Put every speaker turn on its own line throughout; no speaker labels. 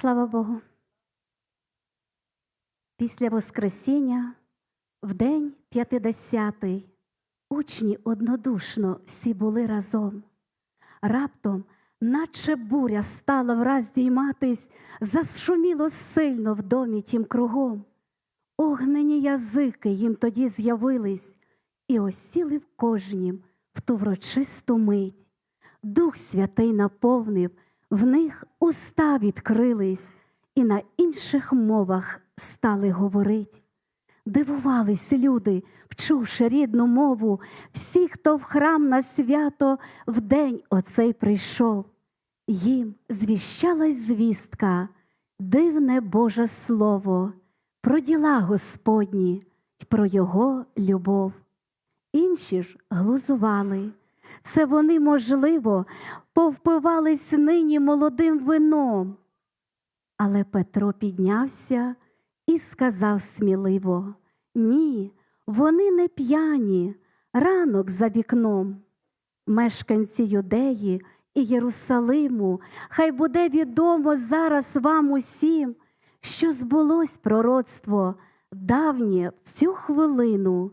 Слава Богу. Після Воскресіння, в день п'ятидесятий, учні однодушно всі були разом. Раптом, наче буря стала враз дійматись, зашуміло сильно в домі тім кругом. Огнені язики їм тоді з'явились і осіли в кожнім в ту врочисту мить. Дух Святий наповнив, в них уста відкрились, і на інших мовах стали говорить. Дивувались люди, вчувши рідну мову, всі, хто в храм на свято в день оцей прийшов. Їм звіщалась звістка, дивне Боже Слово, про діла Господні й про Його любов. Інші ж глузували. Це вони, можливо, повпивались нині молодим вином. Але Петро піднявся і сказав сміливо: Ні, вони не п'яні, ранок за вікном. Мешканці Юдеї і Єрусалиму, хай буде відомо зараз вам усім, що збулось пророцтво давнє в цю хвилину.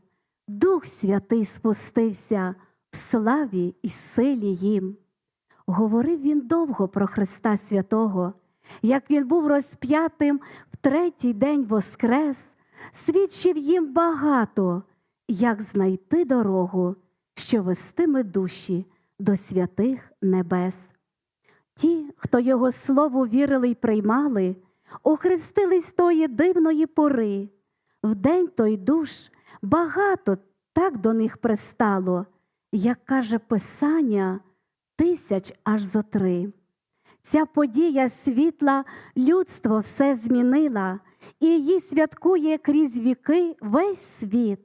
Дух Святий спустився славі і силі їм. Говорив він довго про Христа Святого, як він був розп'ятим в третій день воскрес, свідчив їм багато, як знайти дорогу, що вестиме душі до святих небес. Ті, хто його слову вірили й приймали, охрестились тої дивної пори. В день той душ багато так до них пристало, як каже Писання, тисяч аж зо три. Ця подія світла людство все змінила, і її святкує крізь віки весь світ.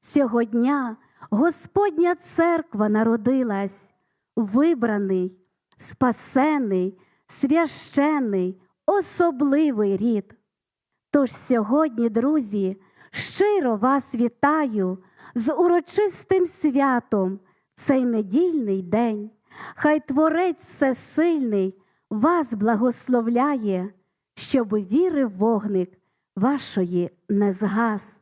Цього дня Господня церква народилась, вибраний, спасений, священий, особливий рід. Тож сьогодні, друзі, щиро вас вітаю з урочистим святом цей недільний день. Хай Творець Всесильний вас благословляє, щоб віри вогник вашої не згас.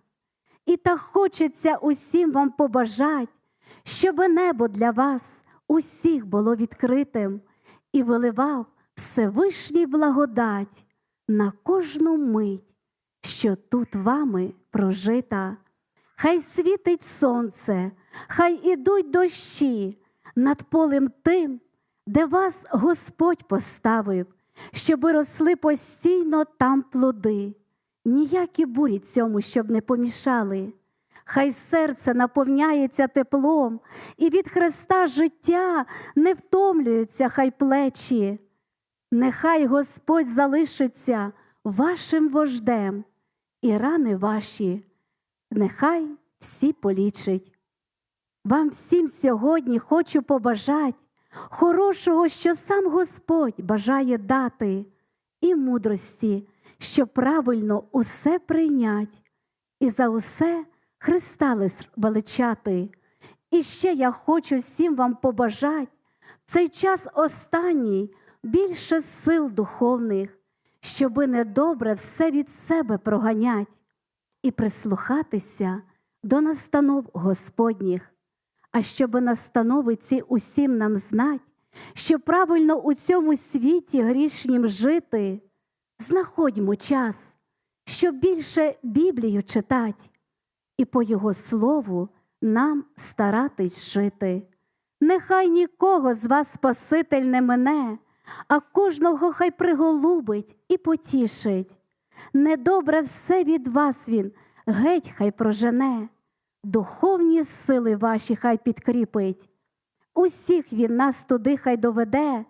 І так хочеться усім вам побажать, щоб небо для вас усіх було відкритим і виливав Всевишній благодать на кожну мить, що тут вами прожита. Хай світить сонце, хай ідуть дощі над полем тим, де вас Господь поставив, щоби росли постійно там плоди, ніякі бурі цьому, щоб не помішали. Хай серце наповняється теплом, і від Христа життя не втомлюються хай плечі. Нехай Господь залишиться вашим вождем, і рани ваші, нехай всі полічить. Вам всім сьогодні хочу побажати хорошого, що сам Господь бажає дати, і мудрості, щоб правильно усе прийнять, і за усе Христа величати. І ще я хочу всім вам побажати цей час останній більше сил духовних, щоби недобре все від себе проганять і прислухатися до настанов Господніх, а щоби настанови ці усім нам знать, що правильно у цьому світі грішнім жити, знаходьмо час, щоб більше Біблію читать, і по Його слову нам старатись жити. Нехай нікого з вас Спаситель не мине, а кожного хай приголубить і потішить. Недобре все від вас Він геть хай прожене, духовні сили ваші хай підкріпить. Усіх він нас туди хай доведе,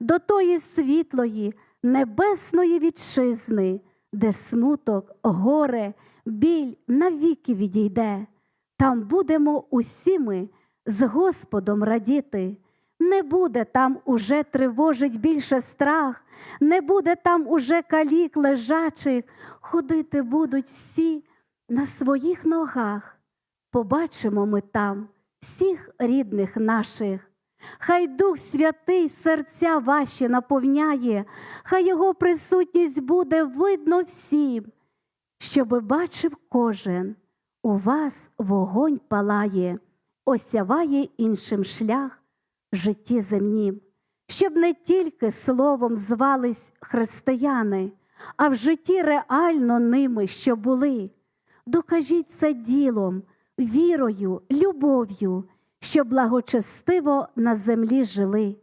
до тої світлої, небесної вітчизни, де смуток, горе, біль навіки відійде. Там будемо усі ми з Господом радіти. Не буде там уже тривожить більше страх, не буде там уже калік лежачих, ходити будуть всі на своїх ногах. Побачимо ми там всіх рідних наших. Хай Дух Святий серця ваші наповняє, хай Його присутність буде видно всім, щоби бачив кожен, у вас вогонь палає, осяває іншим шлях житті земнім, щоб не тільки словом звались християни, а в житті реально ними, що були. Докажіть це ділом, вірою, любов'ю, що благочестиво на землі жили.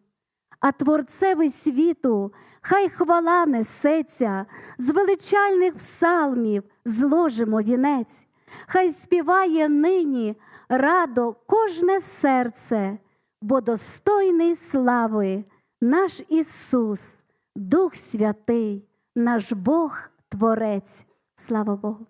А творцеві світу хай хвала несеться, з величальних псалмів зложимо вінець, хай співає нині радо кожне серце, бо достойний слави наш Ісус, Дух Святий, наш Бог Творець. Слава Богу.